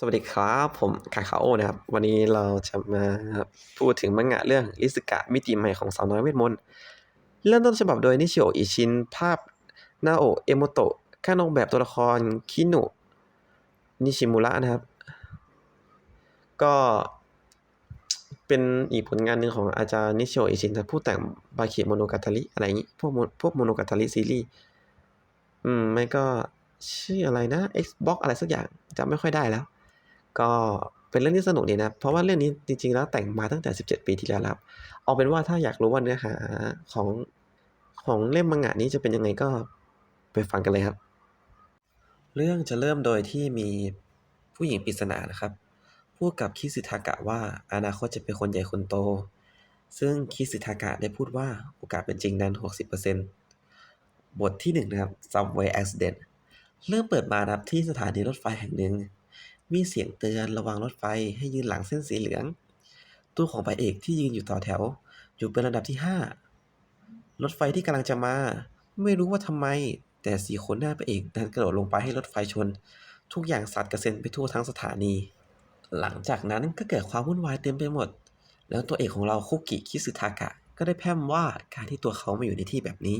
สวัสดีครับ ผมคาคาโอนะครับ วันนี้เราจะมาพูดถึงมังงะเรื่องริสกะมิติใหม่ของสาวน้อยเวทมนต์เริ่มต้นฉบับโดยนิชิโออิชิน ภาพนาโอะเอโมโตะการออกแบบตัวละครคิโนะนิชิมุระนะครับ ก็เป็นอีกผลงานหนึ่งของอาจารย์นิชิโออิชินผู้แต่งบาคิโมโนกาตาริอะไรอย่างนี้ พวกพวกโมโนกาตาริซีรีส์อืม ไม่ก็ชื่ออะไรนะ Xbox อะไรสักอย่างจำไม่ค่อยได้แล้ว ก็เป็นเรื่องที่สนุกดีนะ เพราะว่าเรื่องนี้จริงๆ แล้วแต่งมาตั้งแต่ 17 ปีที่แล้วครับ เอาเป็นว่าถ้าอยากรู้ว่าเนื้อหาของของเล่มมังงะนี้จะเป็นยังไงก็ไปฟังกันเลยครับ เรื่องจะเริ่มโดยที่มีผู้หญิงปริศนานะครับ พูดกับคิสิทากะว่าอนาคตจะเป็นคนใหญ่คนโต ซึ่งคิสิทากะได้พูดว่าโอกาสเป็นจริงนั้น 60%บทที่หนึ่งนะครับ Subway Accident เริ่มเปิดมานะครับที่สถานีรถไฟแห่งหนึ่ง มีเสียงเตือนระวังรถไฟให้ยืนหลังเส้นสีเหลือง ตัวของพระเอกที่ยืนอยู่ต่อแถว อยู่เป็นระดับที่ห้ารถไฟที่กำลังจะมา ไม่รู้ว่าทำไม แต่สีคนหน้าพระเอกดันกระโดดลงไปให้รถไฟชน ทุกอย่างสัตว์กระเซ็นไปทั่วทั้งสถานี หลังจากนั้นก็เกิดความวุ่นวายเต็มไปหมด แล้วตัวเอกของเราคุกิคิสึทากะก็ได้แพร่มว่าการที่ตัวเขามาอยู่ในที่แบบนี้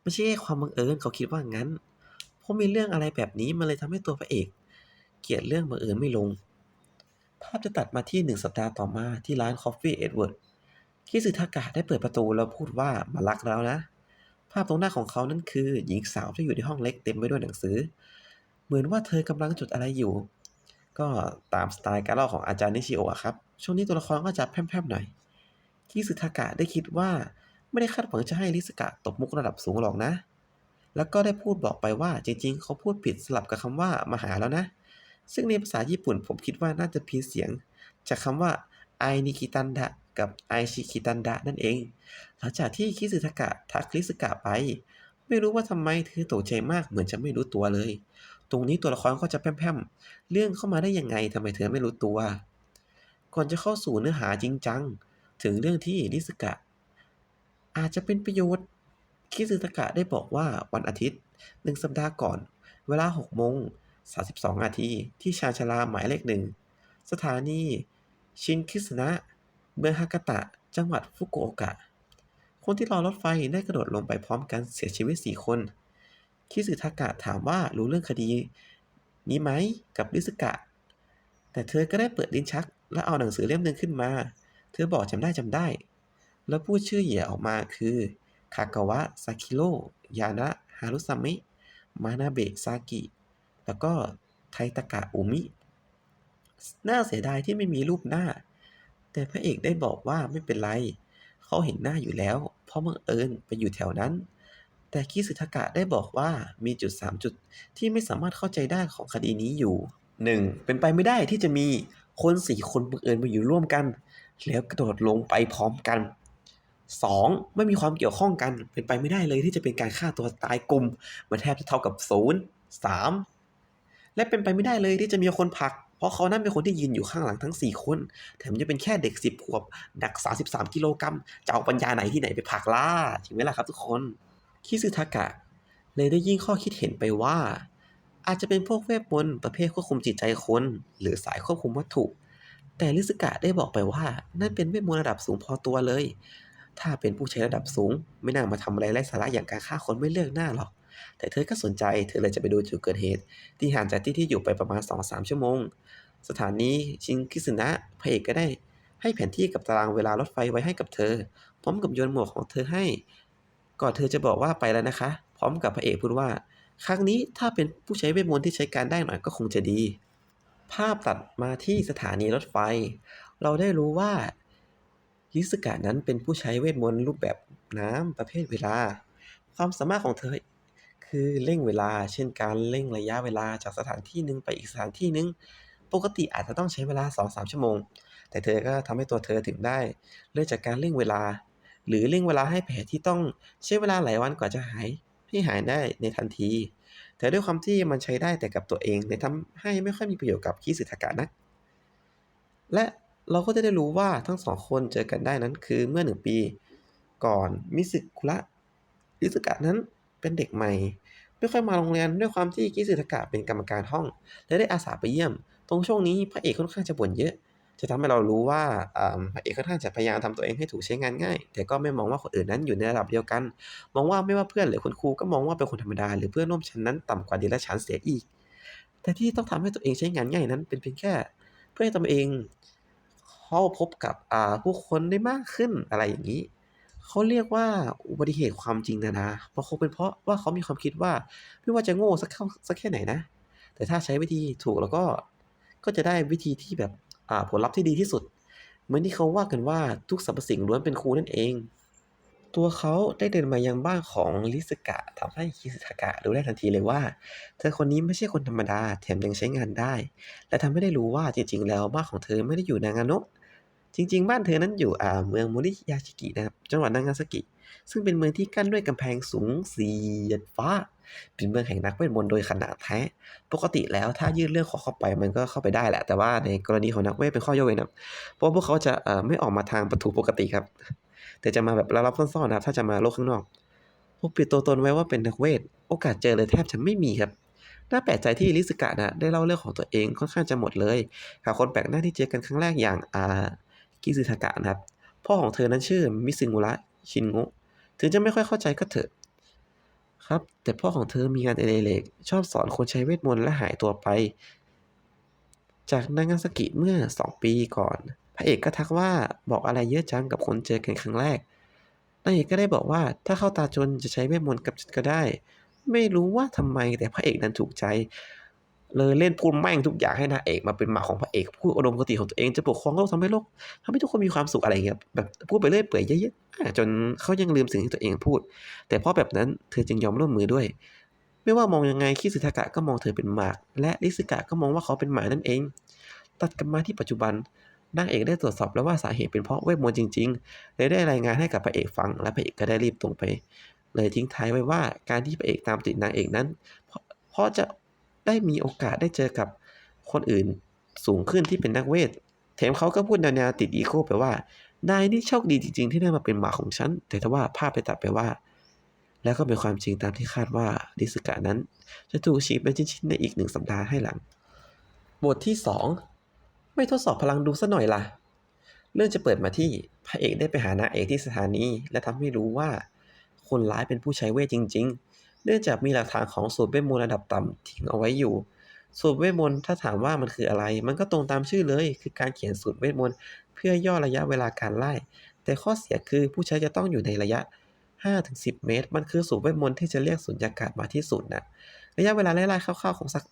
ไม่ใช่แค่ความบังเอิญเขาคิดว่างั้น เพราะมีเรื่องอะไรแบบนี้มันเลยทำให้ตัวพระเอก เกลียดเรื่องบังเอิญไม่ลง ภาพจะตัดมาที่หนึ่งสัปดาห์ต่อมาที่ร้าน Coffee Edward คิสึทากะได้เปิดประตูแล้วพูดว่ามารักแล้วนะ ภาพตรงหน้าของเขานั่นคือ หญิงสาวที่อยู่ในห้องเล็กเต็มไปด้วยหนังสือ เหมือนว่าเธอกำลังจดอะไรอยู่ ก็ตามสไตล์การเล่าของอาจารย์นิชิโอะครับ ช่วงนี้ตัวละครก็จะแพร่มๆหน่อย คิสึทากะได้คิดว่าไม่ได้คาดหวังจะให้ริสกะตบมุกระดับสูงหรอกนะ แล้วก็ได้พูดบอกไปว่าจริงๆ เขาพูดผิดสลับกับคำว่ามาหาแล้วนะ ซึ่งในภาษาญี่ปุ่นผมคิดว่าน่าจะพี้เสียง จากคำว่าไอนิคิตันดะกับไอชิคิตันดะนั่นเอง หลังจากที่คิสึทากะทักริสกะไป ไม่รู้ว่าทำไมเธอตกใจมากเหมือนจะไม่รู้ตัวเลย ตรงนี้ตัวละครก็จะแพร่มๆเรื่องเข้ามาได้ยังไงทำไมเธอไม่รู้ตัว ก่อนจะเข้าสู่เนื้อหาจริงจัง ถึงเรื่องที่ริสกะ อาจจะเป็นประโยชน์คิสึทากะได้บอกว่าวันอาทิตย์หนึ่งสัปดาห์ก่อน เวลา6โมง 32 นาที ที่ชาชลาหมายเลขหนึ่ง สถานี ชินคิสนะ เมืองฮากาตะ จังหวัดฟุกุโอกะ คนที่รอรถไฟได้กระโดดลงไปพร้อมกันเสียชีวิต 4 คน คิสึทากะถามว่ารู้เรื่องคดี นี้ไหมกับริสกะ แต่เธอก็ได้เปิดลิ้นชัก และเอาหนังสือเล่มหนึ่งขึ้นมา เธอบอกจำได้จำได้ แล้วพูดชื่อเหยื่อออกมาคือคากาวะซาคิโรยานะฮารุซามิ มานาเบะซากิ แล้วก็ไทตะกะอุมิ น่าเสียดายที่ไม่มีรูปหน้า แต่พระเอกได้บอกว่าไม่เป็นไร เขาเห็นหน้าอยู่แล้ว เพราะบังเอิญไปอยู่แถวนั้น แต่คิสึทากะได้บอกว่ามีจุด 3 จุดที่ไม่สามารถเข้าใจได้ของคดีนี้อยู่ 1. เป็นไปไม่ได้ที่จะมีคนสี่คนบังเอิญมาอยู่ร่วมกัน แล้วกระโดดลงไปพร้อมกัน 2. ไม่มีความเกี่ยวข้องกัน เป็นไปไม่ได้เลยที่จะเป็นการฆ่าตัวตายกลุ่มมันแทบจะเท่ากับศูนย์ 3. และเป็นไปไม่ได้เลยที่จะมีคนผลัก เพราะเขานั่นเป็นคนที่ยืนอยู่ข้างหลังทั้ง 4 คน แถมจะเป็นแค่เด็ก 10 ขวบหนัก 33 กิโลกรัมจะเอาปัญญาไหนที่ไหนไปผลักล่าจริงไหมล่ะครับทุกคนคิซึทากะ เลยได้ยิ่งข้อคิดเห็นไปว่า อาจจะเป็นพวกเวทมนต์ประเภทควบคุมจิตใจคน หรือสายควบคุมวัตถุ แต่ลิสกะได้บอกไปว่า นั่นเป็นเวทมนต์ระดับสูงพอตัวเลย ถ้าเป็นผู้ใช้ระดับสูง ไม่น่ามาทำอะไรไร้สาระอย่างการฆ่าคนไม่เลือกหน้าหรอก แต่เธอก็สนใจ เธอเลยจะไปดูจุดเกิดเหตุ ที่ห่างจากที่ที่อยู่ไปประมาณ 2-3 ชั่วโมง สถานีชินคิสึนะพระเอกก็ได้ ให้แผนที่กับตารางเวลารถไฟไว้ให้กับเธอ พร้อมกับโยนหมวกของเธอให้ ก่อนเธอจะบอกว่าไปแล้วนะคะ พร้อมกับพระเอกพูดว่า ครั้งนี้ถ้าเป็นผู้ใช้เวทมนต์ที่ใช้การได้หน่อยก็คงจะดี ภาพตัดมาที่สถานีรถไฟ เราได้รู้ว่ายิสกะนั้นเป็นผู้ใช้เวทมนต์รูปแบบน้ำประเภทเวลา ความสามารถของเธอ คือเร่งเวลา เช่นการเร่งระยะเวลาจากสถานที่หนึ่งไปอีกสถานที่หนึ่งปกติอาจจะต้องใช้เวลา 2-3 ชั่วโมง แต่เธอก็ทำให้ตัวเธอถึงได้เริ่มจากการเร่งเวลา หรือเร่งเวลาให้แผลที่ต้องใช้เวลาหลายวันกว่าจะหายให้หายได้ในทันที แต่ด้วยความที่มันใช้ได้แต่กับตัวเองเลยทำให้ไม่ค่อยมีประโยชน์กับคิสึทากะนัก และเราก็จะได้รู้ว่าทั้งสองคนเจอกันได้นั้นคือเมื่อหนึ่งปี ก่อนมิสึคุระริสึกะนั้นเป็นเด็กใหม่ ไม่ค่อยมาโรงเรียนด้วยความที่คิสึทากะเป็นกรรมการห้อง และได้อาสาไปเยี่ยม ตรงช่วงนี้พระเอกค่อนข้างจะบ่นเยอะ จะทำให้เรารู้ว่าพระเอกค่อนข้างจะพยายามทำตัวเองให้ถูกใช้งานง่าย แต่ก็ไม่มองว่าคนอื่นนั้นอยู่ในระดับเดียวกัน มองว่าไม่ว่าเพื่อนหรือคุณครูก็มองว่าเป็นคนธรรมดา หรือเพื่อนร่วมชั้นนั้นต่ำกว่าเดรัจฉานเสียอีก แต่ที่ต้องทำให้ตัวเองใช้งานง่ายนั้น เป็นเพียงแค่ เพื่อให้ตัวเองเข้าพบกับผู้คนได้มากขึ้นอะไรอย่างนี้ เขาเรียกว่าอุบัติเหตุความจริงนะนะ เพราะคงเป็นเพราะว่าเขามีความคิดว่า ไม่ว่าจะโง่สักเข้าสักแค่ไหนนะ แต่ถ้าใช้วิธีถูกแล้วก็ก็จะได้วิธีที่แบบอ่าผลลัพธ์ที่ดีที่สุด เหมือนที่เขาว่ากันว่าทุกสรรพสิ่งล้วนเป็นครูนั่นเอง ตัวเขาได้เดินมายังบ้านของลิสกะทำให้คิสทากะรู้ได้ทันทีเลยว่า เธอคนนี้ไม่ใช่คนธรรมดาแถมยังใช้งานได้ และทำให้ได้รู้ว่าจริงๆ แล้วบ้านของเธอไม่ได้อยู่นางาโนะ จริง ๆ บ้านเธอนั้นอยู่อ่าเมืองโมริยาชิกินะครับ จังหวัดนางาซากิ ซึ่งเป็นเมืองที่กั้นด้วยกำแพงสูงสียดฟ้า เป็นเมืองแห่งนักเวทมนต์โดยขนาดแท้ ปกติแล้วถ้ายื่นเรื่องขอเข้าไปมันก็เข้าไปได้แหละ แต่ว่าในกรณีของนักเวทเป็นข้อยกเว้นครับเพราะว่าพวกเขาจะเอ่อไม่ออกมาทางประตูปกติครับ แต่จะมาแบบลับๆซ่อนๆนะครับ ถ้าจะมาโลกข้างนอก พวกปิดตัวตนไว้ว่าเป็นนักเวท โอกาสเจอเลยแทบจะไม่มีครับน่าแปลกใจที่ลิสกะนะได้เล่าเรื่องของตัวเองค่อนข้างจะหมดเลยกับคนแปลกหน้าที่เจอกันครั้งแรกอย่างอ่า กิซึทากะนะครับ พ่อของเธอนั้นชื่อมิซึงุระชินโงะถึงจะไม่ค่อยเข้าใจก็เถอะ ครับ แต่พ่อของเธอมีงานอดิเรกชอบสอนคนใช้เวทมนต์และหายตัวไป จากนางาซากิเมื่อสองปีก่อน พระเอกก็ทักว่าบอกอะไรเยอะจังกับคนเจอกันครั้งแรกนางเอกก็ได้บอกว่าถ้าเข้าตาจนจะใช้เวทมนต์กับฉันก็ได้ ไม่รู้ว่าทำไมแต่พระเอกนั้นถูกใจ เลยเล่นพูดแม่งทุกอย่างให้นางเอกมาเป็นหมาของพระเอกพูดอุดมคติของตัวเองจะปกครองโลกทำให้โลกทำให้ทุกคนมีความสุขอะไรเงี้ยแบบพูดไปเรื่อยเปื่อยเยอะๆจนเขายังลืมสิ่งที่ตัวเองพูด แต่เพราะแบบนั้นเธอจึงยอมร่วมมือด้วย ไม่ว่ามองยังไงคิสึทากะก็มองเธอเป็นหมาและริสึกะก็มองว่าเขาเป็นหมานั่นเอง ตัดกลับมาที่ปัจจุบันนางเอกได้ตรวจสอบแล้วว่าสาเหตุเป็นเพราะเวทมนต์จริงๆเลยได้รายงานให้กับพระเอกฟังและพระเอกก็ได้รีบตรงไป เลยทิ้งท้ายไว้ว่าการที่พระเอกตามติดนางเอกนั้นเพราะจะ ได้มีโอกาสได้เจอกับคนอื่นสูงขึ้นที่เป็นนักเวทแถมเขาก็พูดแนวๆติดอีโคไปว่า นายนี่โชคดีจริง ๆ ที่ได้มาเป็นหมาของฉัน แต่ถ้าว่าภาพไปตัดไปว่า แล้วก็เป็นความจริงตามที่คาดว่าดิสกะนั้น จะถูกฉีกเป็นชิ้นๆในอีกหนึ่งสัปดาห์ให้หลัง บทที่ 2 ไม่ทดสอบพลังดูซะหน่อยล่ะ เรื่องจะเปิดมาที่พระเอกได้ไปหานางเอกที่สถานี และทำให้รู้ว่า คนร้ายเป็นผู้ใช้เวทจริง ๆ เนื่องจากมีหลักฐานของสูตรเวทมนต์ระดับต่ำทิ้งเอาไว้อยู่ สูตรเวทมนต์ถ้าถามว่ามันคืออะไร มันก็ตรงตามชื่อเลย คือการเขียนสูตรเวทมนต์เพื่อย่อระยะเวลาการไล่ แต่ข้อเสียคือผู้ใช้จะต้องอยู่ในระยะ 5-10 เมตร มันคือสูตรเวทมนต์ที่จะเรียกสุญญากาศมาที่ศูนย์นะระยะเวลาไล่ๆคร่าวๆของสัก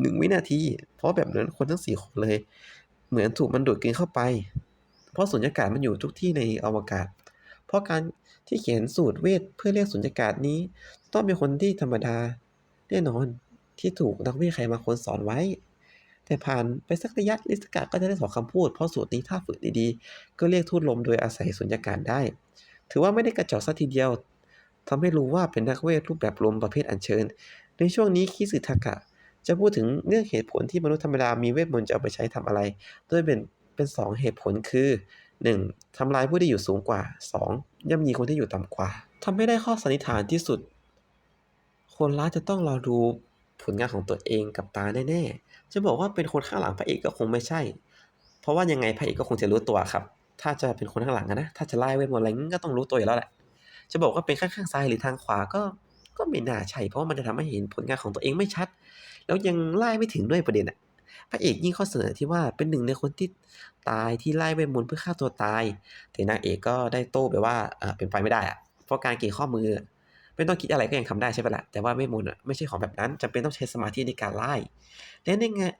หนึ่งวินาที เพราะแบบนั้นคนทั้งสี่คนเลย เหมือนถูกมันดูดกินเข้าไป เพราะสุญญากาศมันอยู่ทุกที่ในอวกาศ เพราะการที่เขียนสูตรเวทเพื่อเรียกสุญญากาศนี้ ต้องเป็นคนที่ธรรมดา แน่นอนที่ถูกนักวิทยาใครมาคนสอนไว้ แต่ผ่านไปสักระยะลิสกะก็จะได้สอนคำพูด เพราะสูตรนี้ถ้าฝึกดีๆ ก็เรียกทูตลมโดยอาศัยสุญญากาศได้ ถือว่าไม่ได้กระจอกสักทีเดียวทำให้รู้ว่าเป็นนักเวทรูปแบบลมประเภทอัญเชิญ ในช่วงนี้คิสึทากะ จะพูดถึงเรื่องเหตุผลที่มนุษย์ธรรมดามีเวทมนต์จะเอาไปใช้ทำอะไร โดยเป็นเป็นสองเหตุผลคือ 1. ทำลายผู้ที่อยู่สูงกว่า 2. ย่ำยีคนที่อยู่ต่ำกว่าทำให้ได้ข้อสันนิษฐานที่สุด คนร้ายจะต้องรอดูผลงานของตัวเองกับตาแน่ๆ จะบอกว่าเป็นคนข้างหลังพระเอกก็คงไม่ใช่ เพราะว่ายังไงพระเอกก็คงจะรู้ตัวครับ ถ้าจะเป็นคนข้างหลังนะ ถ้าจะไล่เวทมนต์อะไรงั้ก็ต้องรู้ตัวอยู่แล้วแหละ จะบอกว่าเป็นข้างข้างซ้ายหรือทางขวาก็ ก็ไม่น่าใช่ เพราะว่ามันจะทำให้เห็นผลงานของตัวเองไม่ชัด แล้วยังไล่ไม่ถึงด้วยประเด็นอะพระเอกยิ่งข้อเสนอที่ว่าเป็นหนึ่งในคนที่ตายที่ไล่เวทมนต์เพื่อฆ่าตัวตาย แต่นางเอกก็ได้โต้ไปว่าเป็นไปไม่ได้อะเพราะการเกี่ยข้อมือ ไม่ต้องคิดอะไรก็ยังทำได้ใช่ไหมล่ะแต่ว่าเวทมนต์อะไม่ใช่ของแบบนั้นจำเป็นต้องใช้สมาธิในการไล่และในงาน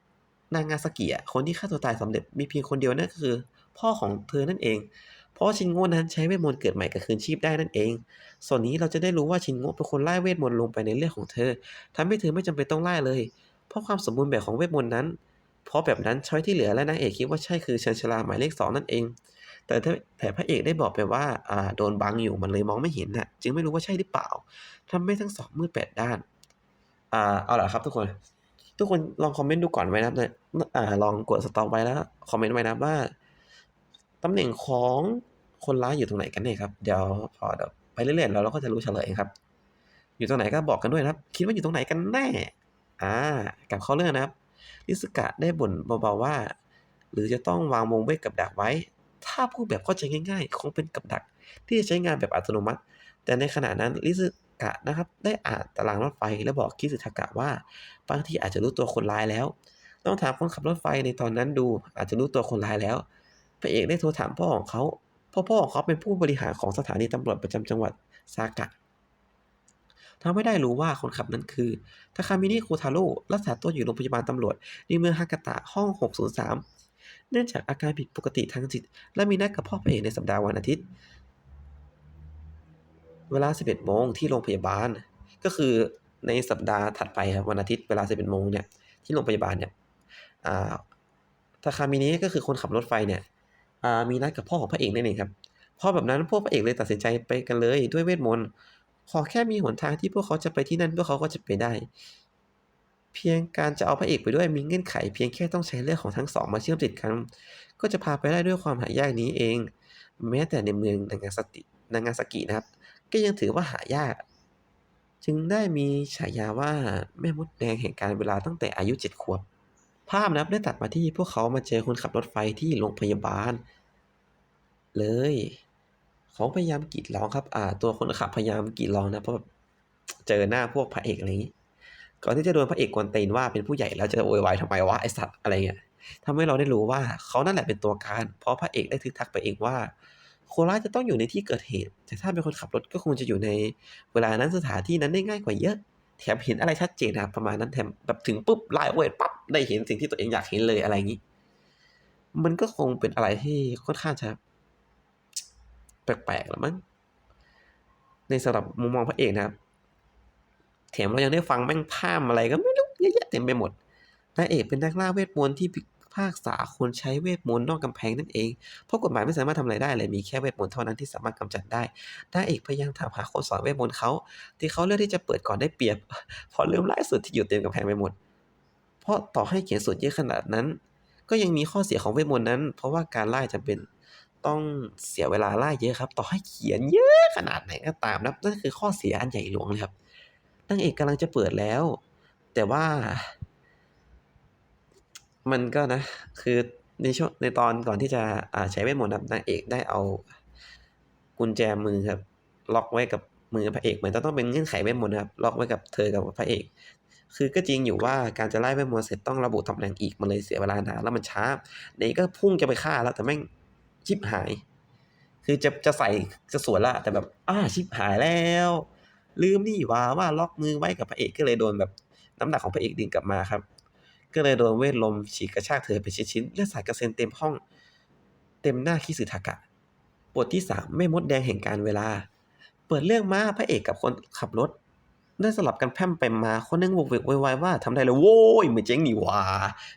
นางงาสกิอะคนที่ฆ่าตัวตายสำเร็จมีเพียงคนเดียวนั่นก็คือ พ่อของเธอนั่นเอง เพราะชินโง่นั้นใช้เวทมนต์เกิดใหม่กับคืนชีพได้นั่นเอง ส่วนนี้เราจะได้รู้ว่าชินโง่เป็นคนไล่เวทมนต์ลงไปในเลือดของเธอทำให้เธอไม่จำเป็นต้องไล่เลย เพราะความสมบูรณ์แบบของเวทมนต์นั้น เพราะแบบนั้นช้อยที่เหลือและนางเอกคิดว่าใช่คือเชนชลาหมายเลขสองนั่นเอง แต่ถ้าแต่พระเอกได้บอกไปว่าอ่าโดนบังอยู่มันเลยมองไม่เห็นน่ะจึงไม่รู้ว่าใช่หรือเปล่าทำให้ทั้งสองมืดแปดด้านอ่าเอาล่ะครับทุกคน ทุกคนลองคอมเมนต์ดูก่อนไว้นะเนี่ยอ่าลองกดสต็อปไว้แล้วคอมเมนต์ไว้นะว่าตำแหน่งของคนร้ายอยู่ตรงไหนกันเนี่ยครับเดี๋ยวพอเดี๋ยวไปเรื่อยๆแล้วเราก็จะรู้เฉลยครับ อยู่ตรงไหนก็บอกกันด้วยนะครับ คิดว่าอยู่ตรงไหนกันแน่อ่ากับข้าเรื่องนะครับริสกะได้บ่นเบาๆว่า หรือจะต้องวางวงเวทกับดักไว้ ถ้าพูดแบบเข้าใจง่าย ๆ คงเป็นกับดัก ที่จะใช้งานแบบอัตโนมัติ แต่ในขณะนั้นริสึกะนะครับได้อ่านตารางรถไฟและบอกคิสึทากะว่า บางทีอาจจะรู้ตัวคนร้ายแล้วต้องถามคนขับรถไฟในตอนนั้นดูอาจจะรู้ตัวคนร้ายแล้วพระเอกได้โทรถามพ่อของเขาเพราะพ่อของเขาเป็นผู้บริหารของสถานีตำรวจประจำจังหวัดซากะทำให้ได้รู้ว่าคนขับนั้นคือทาคามินิคูทาโร่รักษาตัวอยู่โรงพยาบาลตำรวจในเมืองฮากาตะห้อง 603 เนื่องจากอาการผิดปกติทางจิต และมีนัดกับพ่อพระเอกในสัปดาห์วันอาทิตย์ เวลา 11 โมงที่โรงพยาบาล ก็คือในสัปดาห์ถัดไปครับวันอาทิตย์เวลา 11 โมงเนี่ยที่โรงพยาบาลเนี่ยอ่าทาคามินิก็คือคนขับรถไฟเนี่ยอ่ามีนัดกับพ่อของพระเอกนั่นเองครับพอแบบนั้นพวกพระเอกเลยตัดสินใจไปกันเลยด้วยเวทมนต์ขอแค่มีหนทางที่พวกเขาจะไปที่นั่นพวกเขาก็จะไปได้ เพียงการจะเอาพระเอกไปด้วยมีเงื่อนไข เพียงแค่ต้องใช้เลือดของทั้งสองมาเชื่อมติดกัน ก็จะพาไปได้ด้วยความหายากนี้เอง แม้แต่ในเมืองนางาซากินางาซากินะครับ ก็ยังถือว่าหายาก จึงได้มีฉายาว่าแม่มดแดงแห่งการเวลาตั้งแต่อายุเจ็ดขวบ ภาพนะครับได้ตัดมาที่พวกเขามาเจอคนขับรถไฟที่โรงพยาบาล เลยเขาพยายามกรีดร้องครับ อ่า ตัวคนขับพยายามกรีดร้องนะเพราะแบบเจอหน้าพวกพระเอกอะไรอย่างนี้ ก่อนที่จะโดนพระเอกกวนตีนว่าเป็นผู้ใหญ่แล้วจะโวยวายทำไมวะไอสัตว์อะไรเงี้ยทำให้เราได้รู้ว่าเขานั่นแหละเป็นตัวการ เพราะพระเอกได้ทึกทักไปเองว่า โคราจะต้องอยู่ในที่เกิดเหตุ แต่ถ้าเป็นคนขับรถก็คงจะอยู่ในเวลานั้นสถานที่นั้นได้ง่ายกว่าเยอะ แถมเห็นอะไรชัดเจนนะครับประมาณนั้นแถมแบบถึงปุ๊บไลน์เวทปั๊บได้เห็นสิ่งที่ตัวเองอยากเห็นเลยอะไรอย่างนี้ มันก็คงเป็นอะไรที่ค่อนข้างจะแปลกๆแล้วมั้งในสำหรับมุมมองพระเอกนะครับ แถมเรายังได้ฟังแม่งพามอะไรก็ไม่รู้เยอะแยะเต็มไปหมดนายเอกเป็นนักล่าเวทมนต์ที่พิพากษาคนใช้เวทมนต์นอกกำแพงนั่นเอง เพราะกฎหมายไม่สามารถทำอะไรได้เลย มีแค่เวทมนต์เท่านั้นที่สามารถกำจัดได้นายเอกพยายามถามหาคนสอนเวทมนต์เขา ที่เขาเลือกที่จะเปิดก่อนได้เปรียบ พอลืมไล่สุดที่อยู่เต็มกำแพงไปหมด เพราะต่อให้เขียนสูตรเยอะขนาดนั้น ก็ยังมีข้อเสียของเวทมนต์นั้น เพราะว่าการไล่จำเป็นต้องเสียเวลาไล่เยอะครับ ต่อให้เขียนเยอะขนาดไหนก็ตามนะนั่นคือข้อเสียอันใหญ่หลวงเลยครับ นางเอกกำลังจะเปิดแล้ว แต่ว่า มันก็นะ คือในช่วงในตอนก่อนที่จะอ่าใช้เวทมนต์ครับนางเอกได้เอากุญแจมือครับ ล็อกไว้กับมือพระเอกเหมือนจะต้องเป็นเงื่อนไขเวทมนต์ครับ ล็อกไว้กับเธอกับพระเอก คือก็จริงอยู่ว่าการจะไล่เวทมนต์เสร็จต้องระบุตำแหน่งอีกมันเลยเสียเวลานานแล้วมันช้าในก็พุ่งจะไปฆ่าแล้วแต่แม่งชิบหาย คือจะจะใส่จะสวนละแต่แบบอ้าชิบหายแล้ว ลืมนี่ว่าว่าล็อกมือไว้กับพระเอกก็เลยโดนแบบน้ำหนักของพระเอกดึงกลับมาครับ ก็เลยโดนเวทลมฉีกกระชากเธอไปชิ้นๆเลือดสาดกระเซ็นเต็มห้อง เต็มหน้าคิสึทากะบทที่สามแม่มดแดงแห่งการเวลา เปิดเรื่องมาพระเอกกับคนขับรถได้สลับกันแพร่มไปมาคนนึงโวกเวกโวยวายว่าทำได้เลยโว้ยไม่เจ๊งนี่ว่า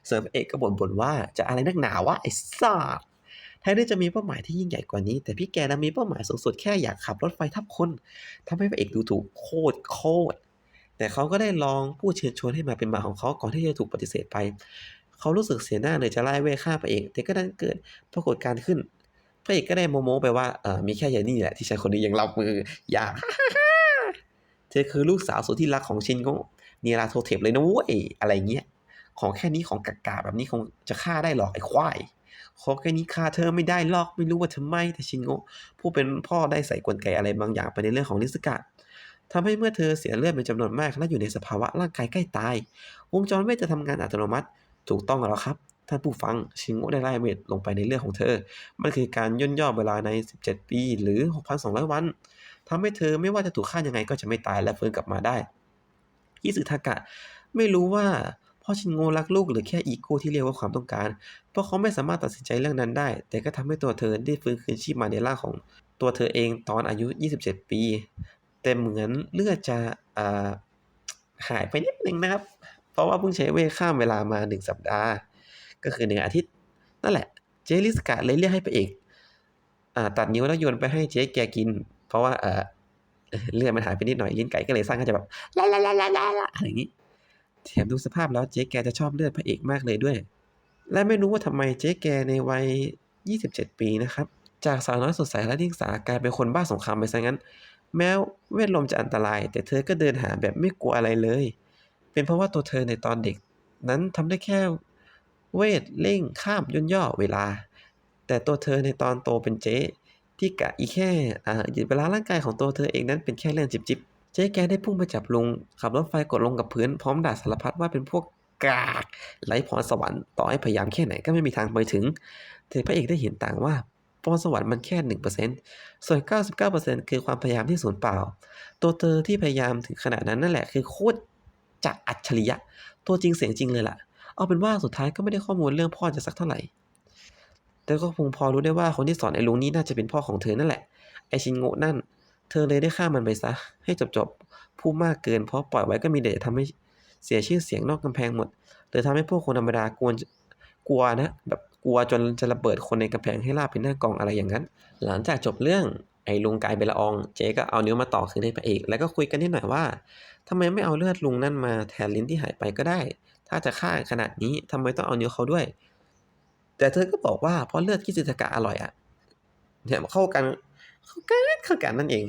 ส่วนพระเอกก็บ่นบ่นว่าจะอะไรนักหนาวะไอ้สัส แทนที่จะมีเป้าหมายที่ยิ่งใหญ่กว่านี้ แต่พี่แกนั้นมีเป้าหมายสูงสุดแค่อยากขับรถไฟทับคนทำให้พระเอกดูถูกโคตรโคตรแต่เขาก็ได้ลองพูดเชิญชวนให้มาเป็นมาของเขาก่อนที่จะถูกปฏิเสธไป เขารู้สึกเสียหน้าเลยจะไล่เว่ฆ่าพระเอกแต่ก็ดันเกิดปรากฏการณ์ขึ้นพระเอกก็ได้โมโมไปว่าเออมีแค่ยายนี่แหละที่ชายคนนี้ยังรับมืออย่าเธอคือลูกสาวสุดที่รักของชินโงะเนียราโทเทปเลยนะเว้ยอะไรเงี้ยของแค่นี้ของกากาแบบนี้คงจะฆ่าได้หรอไอ้ควาย ขอแค่นี้ฆ่าเธอไม่ได้หรอกไม่รู้ว่าทำไมแต่ชินโงะผู้เป็นพ่อได้ใส่กลไกอะไรบางอย่างไปในเรื่องของนิสกะทำให้เมื่อเธอเสียเลือดเป็นจำนวนมากและอยู่ในสภาวะร่างกายใกล้ตาย วงจรเวทจะทำงานอัตโนมัติ ถูกต้องแล้วครับ ท่านผู้ฟังชิงโงได้ไล่เวทลงไปในเรื่องของเธอ มันคือการย่นย่อเวลาใน 17 ปีหรือ 6,200 วันทำให้เธอไม่ว่าจะถูกฆ่ายังไงก็จะไม่ตายและฟื้นกลับมาได้ยิสึทากะ ไม่รู้ว่า พ่อชินโง่รักลูกหรือแค่อีโก้ที่เรียกว่าความต้องการ เพราะเขาไม่สามารถตัดสินใจเรื่องนั้นได้ แต่ก็ทำให้ตัวเธอได้ฟื้นคืนชีพมาในร่างของตัวเธอเองตอนอายุ 27 ปี แต่เหมือนเลือดจะหายไปนิดนึงนะครับ เพราะว่าเพิ่งใช้เวข้ามเวลามาหนึ่งสัปดาห์ ก็คือหนึ่งอาทิตย์ นั่นแหละ เจลิสกะเลยเรียกให้พระเอกตัดนิ้วแล้วโยนไปให้เจ๊แกกิน เพราะว่าเลือดมันหายไปนิดหน่อยลิ้นไก่ก็เลยสร้างก็จะแบบลาลาลาลาลาอะไรอย่างนี้ แถมดูสภาพแล้วเจ๊แกจะชอบเลือดพระเอกมากเลยด้วย และไม่รู้ว่าทำไมเจ๊แกในวัย 27 ปีนะครับ จากสาวน้อยสดใสและนิ่งสากลายเป็นคนบ้าสงครามไปซะงั้น แม้เวทลมจะอันตราย แต่เธอก็เดินหาแบบไม่กลัวอะไรเลย เป็นเพราะว่าตัวเธอในตอนเด็ก นั้นทำได้แค่เวทเร่งข้ามย่นย่อเวลา แต่ตัวเธอในตอนโตเป็นเจ๊ที่กะอีแค่อ่าเวลาร่างกายของตัวเธอเองนั้นเป็นแค่เรื่องจิบจิบ เจ๊แกได้พุ่งไปจับลุง ขับรถไฟกดลงกับพื้นพร้อมด่าสารพัดว่าเป็นพวกกากไร้พรสวรรค์ต่อให้พยายามแค่ไหนก็ไม่มีทางไปถึง แต่พระเอกได้เห็นต่างว่าพรสวรรค์มันแค่หนึ่งเปอร์เซ็นต์ส่วน 99%คือความพยายามที่สูญเปล่า ตัวเธอที่พยายามถึงขนาดนั้นนั่นแหละคือโคตรจะอัจฉริยะ ตัวจริงเสียงจริงเลยล่ะ เอาเป็นว่าสุดท้ายก็ไม่ได้ข้อมูลเรื่องพ่อจะสักเท่าไหร่ แต่ก็คงพอรู้ได้ว่าคนที่สอนไอ้ลุงนี่น่าจะเป็นพ่อของเธอนั่นแหละ ไอ้ชินโง่นั่น เธอเลยได้ฆ่ามันไปซะ ให้จบๆพูดมากเกิน เพราะปล่อยไว้ก็มีแต่จะทำให้เสียชื่อเสียงนอกกำแพงหมดหรือทำให้พวกคนธรรมดากวนกลัวนะ แบบกลัวจนจะระเบิดคนในกำแพงให้ลาบเป็นหน้ากองอะไรอย่างนั้น หลังจากจบเรื่องไอ้ลุงกลายเป็นละออง เจ๊ก็เอานิ้วมาต่อคืนให้พระเอก แล้วก็คุยกันนิดหน่อยว่าทำไมไม่เอาเลือดลุงนั่นมาแทนลิ้นที่หายไปก็ได้ ถ้าจะฆ่าขนาดนี้ทำไมต้องเอานิ้วเขาด้วย แต่เธอก็บอกว่าเพราะเลือดคิซึทากะอร่อยอะเนี่ยเข้ากันเข้ากันเข้ากันนั่นเอง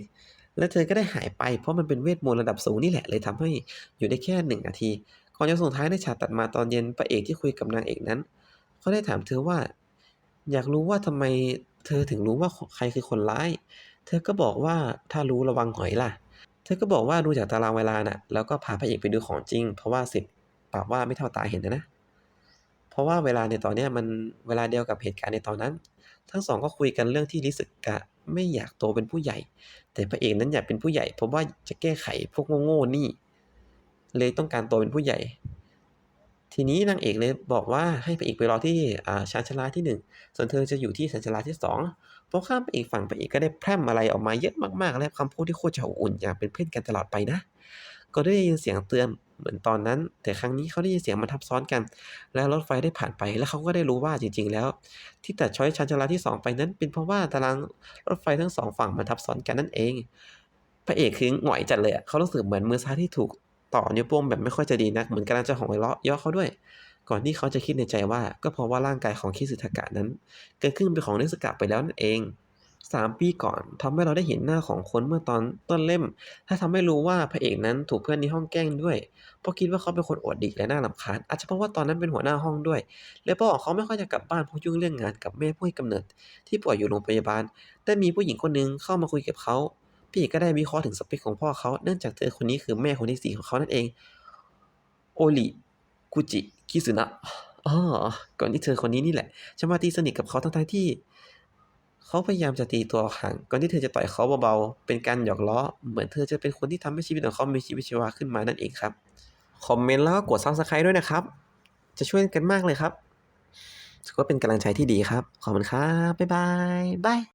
แล้วเธอก็ได้หายไปเพราะมันเป็นเวทมนต์ระดับสูงนี่แหละเลยทำให้อยู่ได้แค่หนึ่งนาที ก่อนจะส่งท้ายในฉากตัดมาตอนเย็นพระเอกที่คุยกับนางเอกนั้นเขาได้ถามเธอว่า อยากรู้ว่าทำไมเธอถึงรู้ว่าใครคือคนร้าย เธอก็บอกว่าถ้ารู้ระวังหอยล่ะ เธอก็บอกว่าดูจากตารางเวลาน่ะ แล้วก็พาพระเอกไปดูของจริง เพราะว่าสิบปากว่าไม่เท่าตาเห็นนะนะ เพราะว่าเวลาในตอนนี้มันเวลาเดียวกับเหตุการณ์ในตอนนั้น ทั้งสองก็คุยกันเรื่องที่ริสึกะไม่อยากโตเป็นผู้ใหญ่ แต่พระเอกนั้นอยากเป็นผู้ใหญ่ เพราะว่าจะแก้ไขพวกโง่ๆนี่ เลยต้องการโตเป็นผู้ใหญ่ ทีนี้นางเอกเลยบอกว่าให้พระเอกไปรอที่อ่าชานชลาที่หนึ่งส่วนเธอจะอยู่ที่ชานชลาที่สองพอข้ามไปอีกฝั่งพระเอกก็ได้แพร่มอะไรออกมาเยอะมากๆ และคำพูดที่โคตรจะอุ่นอยากเป็นเพื่อนกันตลอดไปนะ ก็ได้ยินเสียงเตือนเหมือนตอนนั้น แต่ครั้งนี้เขาได้ยินเสียงมันทับซ้อนกัน แล้วรถไฟได้ผ่านไป แล้วเขาก็ได้รู้ว่าจริง ๆ แล้ว ที่ตัดช้อยชานชาลาที่สองไปนั้น เป็นเพราะว่าตารางรถไฟทั้งสองฝั่งมันทับซ้อนกันนั่นเอง พระเอกคือหงอยจัดเลยเขารู้สึกเหมือนมือซ้ายที่ถูกต่อนิ้วโป้งแบบไม่ค่อยจะดีนัก เหมือนกำลังจะหอยเลาะย่อเขาด้วย ก่อนที่เขาจะคิดในใจว่า ก็เพราะว่าร่างกายของคิสึทากะนั้น เกิดขึ้นเป็นของนิสกะไปแล้วนั่นเอง สามปีก่อนทำให้เราได้เห็นหน้าของคนเมื่อตอนต้นเล่ม ถ้าทำให้รู้ว่าพระเอกนั้นถูกเพื่อนในห้องแกล้งด้วย เพราะคิดว่าเขาเป็นคนอวดดีและน่ารำคาญ อาจจะเพราะว่าตอนนั้นเป็นหัวหน้าห้องด้วย และพ่อของเขาไม่ค่อยจะกลับบ้านเพราะยุ่งเรื่องงานกับแม่ผู้ให้กำเนิด ที่ป่วยอยู่โรงพยาบาล แต่มีผู้หญิงคนหนึงเข้ามาคุยกับเขา พี่เอกก็ได้วิเคราะห์ถึงสเปคของพ่อเขาเนื่องจากเธอคนนี้คือแม่คนที่สี่ของเขานั่นเอง โอริกุจิ คิสึนะอ๋อก่อนที่เธอคนนี้นี่แหละจะมาตีสนิทกับเขาทั้งๆที่ เขาพยายามจะตีตัวห่างก่อนที่เธอจะต่อยเขาเบาๆ เป็นการหยอกล้อ เหมือนเธอจะเป็นคนที่ทำให้ชีวิตของเขามีชีวิตชีวาขึ้นมานั่นเองครับ คอมเมนต์แล้วก็กดซับสไครต์ด้วยนะครับ จะช่วยกันมากเลยครับถือว่าเป็นกำลังใจที่ดีครับ ขอบคุณครับ บ๊ายบาย บาย